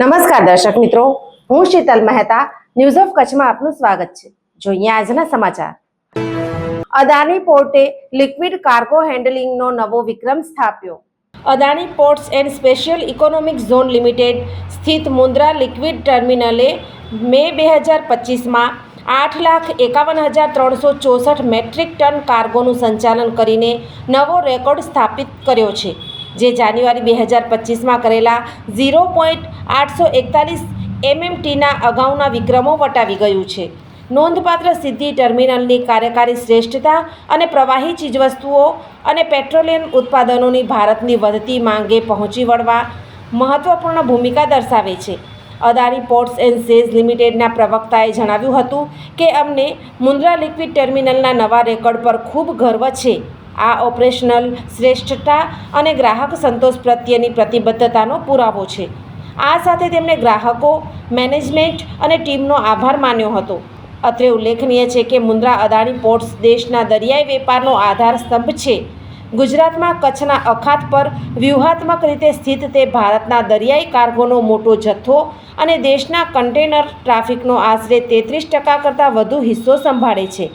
નમસ્કાર દર્શક મિત્રો, હું શીતલ મહેતા ન્યૂઝ ઓફ કચ્છમાં આપનું સ્વાગત છે. જોઈએ આજના સમાચાર. અદાણી પોર્ટે લિક્વિડ કાર્ગો હેન્ડલિંગનો નવો વિક્રમ સ્થાપ્યો. Adani ports and special economic zone limited સ્થિત મુન્દ્રા લિક્વિડ ટર્મિનલે મે બે હજાર પચીસમાં આઠ લાખ એકાવન હજાર ત્રણસો ચોસઠ મેટ્રિક ટન કાર્ગોનું સંચાલન કરીને નવો રેકોર્ડ સ્થાપિત કર્યો છે. જે જાન્યુઆરી બે હજાર પચીસમાં કરેલા ઝીરો પોઈન્ટ આઠસો એકતાલીસ એમએમટીના અગાઉના વિક્રમો વટાવી ગયું છે. નોંધપાત્ર સિદ્ધિ ટર્મિનલની કાર્યકારી શ્રેષ્ઠતા અને પ્રવાહી ચીજવસ્તુઓ અને પેટ્રોલિયમ ઉત્પાદનોની ભારતની વધતી માંગે પહોંચી વળવા મહત્વપૂર્ણ ભૂમિકા દર્શાવે છે. અદાણી પોર્ટ્સ એન્ડ સેઝ લિમિટેડના પ્રવક્તાએ જણાવ્યું હતું કે અમને મુન્દ્રા લિક્વિડ ટર્મિનલના નવા રેકોર્ડ પર ખૂબ ગર્વ છે. આ ઓપરેશનલ શ્રેષ્ઠતા અને ગ્રાહક સંતોષ પ્રત્યેની પ્રતિબદ્ધતાનો પુરાવો છે. આ સાથે તેમણે ગ્રાહકો, મેનેજમેન્ટ અને ટીમનો આભાર માન્યો હતો. અત્રે ઉલ્લેખનીય છે કે મુન્દ્રા અદાણી પોર્ટ્સ દેશના દરિયાઈ વેપારનો આધાર સ્તંભ છે. ગુજરાતમાં કચ્છના અખાત પર વ્યૂહાત્મક રીતે સ્થિત તે ભારતના દરિયાઈ કાર્ગોનો મોટો જથ્થો અને દેશના કન્ટેનર ટ્રાફિકનો આશરે તેત્રીસ ટકા કરતાં વધુ હિસ્સો સંભાળે છે.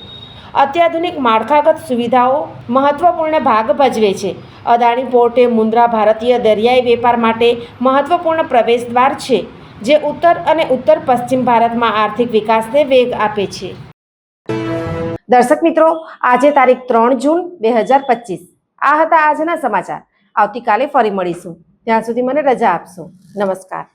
અત્યાધુનિક માળખાગત સુવિધાઓ મહત્વપૂર્ણ ભાગ ભજવે છે. અદાણી પોર્ટે મુન્દ્રા ભારતીય દરિયાઈ વેપાર માટે મહત્વપૂર્ણ પ્રવેશદ્વાર છે, જે ઉત્તર અને ઉત્તર પશ્ચિમ ભારતમાં આર્થિક વિકાસને વેગ આપે છે. દર્શક મિત્રો, આજે તારીખ ત્રણ જૂન બે હજાર પચીસ. આ હતા આજના સમાચાર. આવતીકાલે ફરી મળીશું. ત્યાં સુધી મને રજા આપશો. નમસ્કાર.